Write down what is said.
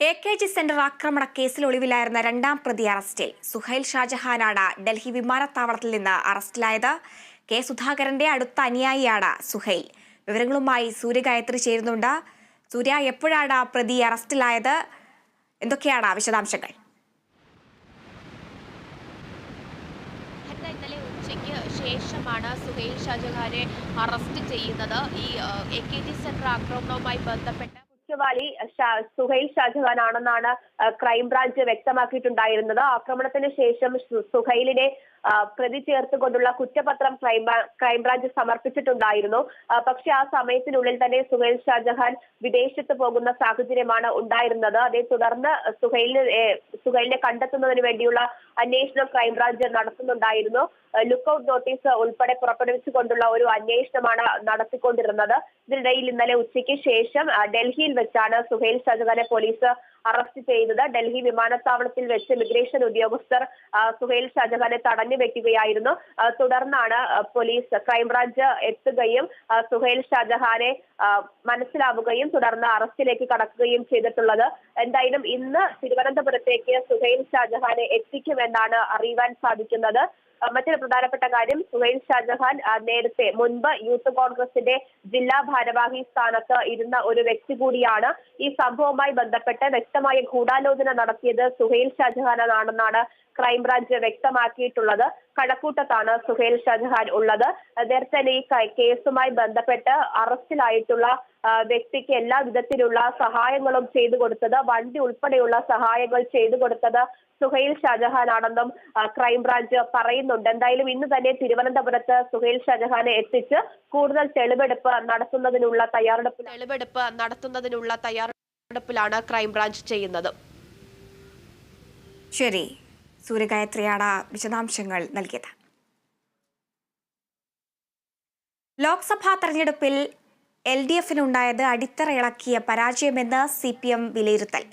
A K G centre ആക്രമണ കേസിൽ ഒളിവിലായിരുന്ന രണ്ടാം പ്രതി അറസ്റ്റിൽ സുഹൈൽ ഷാജഹാനാണ് ഡൽഹി വിമാനത്താവളത്തിൽ നിന്ന് അറസ്റ്റിലായത്. കെ സുധാകരന്റെ അടുത്ത അനുയായിയാണ് സുഹൈൽ. വിവരങ്ങളുമായി സൂര്യഗായത്രി ചേരുന്നുണ്ട്. സൂര്യ എപ്പോഴാണ് പ്രതി അറസ്റ്റിലായത്? എന്തൊക്കെയാണ് വിശദാംശങ്ങൾ? ഉച്ചയ്ക്ക് ശേഷമാണ് സുഹൈൽ ഷാജഹാനെ അറസ്റ്റ് ചെയ്യുന്നത്. ഈ എ കെ ജി സെന്റർ ആക്രമണവുമായി ബന്ധപ്പെട്ട കുറ്റവാളി സുഹൈൽ ഷാജഹാൻ ആണെന്നാണ് ക്രൈംബ്രാഞ്ച് വ്യക്തമാക്കിയിട്ടുണ്ടായിരുന്നത്. ആക്രമണത്തിന് ശേഷം സുഹൈലിനെ പ്രതി ചേർത്തുകൊണ്ടുള്ള കുറ്റപത്രം ക്രൈംബ്രാ- ക്രൈംബ്രാഞ്ച് സമർപ്പിച്ചിട്ടുണ്ടായിരുന്നു. പക്ഷേ ആ സമയത്തിനുള്ളിൽ തന്നെ സുഹൈൽ ഷാജഹാൻ വിദേശത്ത് പോകുന്ന സാഹചര്യമാണ് ഉണ്ടായിരുന്നത്. അതേ തുടർന്ന് സുഹൈലിനെ സുഹൈലിനെ കണ്ടെത്തുന്നതിന് വേണ്ടിയുള്ള അന്വേഷണം ക്രൈംബ്രാഞ്ച് നടത്തുന്നുണ്ടായിരുന്നു. ലുക്കൌട്ട് നോട്ടീസ് ഉൾപ്പെടെ പുറപ്പെടുവിച്ചുകൊണ്ടുള്ള ഒരു അന്വേഷണമാണ് നടത്തിക്കൊണ്ടിരുന്നത്. ഇതിനിടയിൽ ഇന്നലെ ഉച്ചയ്ക്ക് ശേഷം ഡൽഹിയിൽ വെച്ചാണ് സുഹേൽ ഷാജഹാനെ പോലീസ് അറസ്റ്റ് ചെയ്തത്. ഡൽഹി വിമാനത്താവളത്തിൽ വെച്ച് ഇമിഗ്രേഷൻ ഉദ്യോഗസ്ഥർ സുഹേൽ ഷാജഹാനെ തടഞ്ഞു വെക്കുകയായിരുന്നു. തുടർന്നാണ് പോലീസ് ക്രൈംബ്രാഞ്ച് എത്തുകയും സുഹേൽ ഷാജഹാനെ മനസ്സിലാവുകയും തുടർന്ന് അറസ്റ്റിലേക്ക് കടക്കുകയും ചെയ്തിട്ടുള്ളത്. എന്തായാലും ഇന്ന് തിരുവനന്തപുരത്തേക്ക് സുഹേൽ ഷാജഹാനെ എത്തിക്കുമെന്നാണ് അറിയുവാൻ സാധിക്കുന്നത്. മറ്റൊരു പ്രധാനപ്പെട്ട കാര്യം സുഹൈൽ ഷാജഹാൻ നേരത്തെ മുൻപ് യൂത്ത് കോൺഗ്രസിന്റെ ജില്ലാ ഭാരവാഹി സ്ഥാനത്ത് ഇരുന്ന ഒരു വ്യക്തി കൂടിയാണ് ഈ സംഭവവുമായി ബന്ധപ്പെട്ട് വ്യക്തമായ ഗൂഢാലോചന നടത്തിയത് സുഹൈൽ ഷാജഹാനാണെന്നാണ് ക്രൈംബ്രാഞ്ച് വ്യക്തമാക്കിയിട്ടുള്ളത്. കഴക്കൂട്ടത്താണ് സുഹേൽ ഷാജഹാൻ ഉള്ളത്. നേരത്തെ തന്നെ ഈ കേസുമായി ബന്ധപ്പെട്ട് അറസ്റ്റിലായിട്ടുള്ള വ്യക്തിക്ക് എല്ലാ വിധത്തിലുള്ള സഹായങ്ങളും ചെയ്തു കൊടുത്തത് വണ്ടി ഉൾപ്പെടെയുള്ള സഹായങ്ങൾ ചെയ്തു കൊടുത്തത് സുഹൈൽ ഷാജഹാൻ ആണെന്നും ക്രൈംബ്രാഞ്ച് പറയുന്നുണ്ട്. എന്തായാലും ഇന്ന് തന്നെ തിരുവനന്തപുരത്ത് സുഹൈൽ ഷാജഹാനെ എത്തിച്ച് കൂടുതൽ തെളിവെടുപ്പ് നടത്തുന്നതിനുള്ള തയ്യാറെടുപ്പ് തെളിവെടുപ്പ് നടത്തുന്നതിനുള്ള തയ്യാറെടുപ്പിലാണ് ക്രൈംബ്രാഞ്ച് ചെയ്യുന്നത്. ശരി. സൂര്യഗായത്രിയാണ് വിശദാംശങ്ങൾ നൽകിയത്. ലോക്സഭാ തെരഞ്ഞെടുപ്പിൽ എൽ ഡി എഫിനുണ്ടായത് അടിത്തറ ഇളക്കിയ പരാജയമെന്ന് സി പി എം വിലയിരുത്തൽ.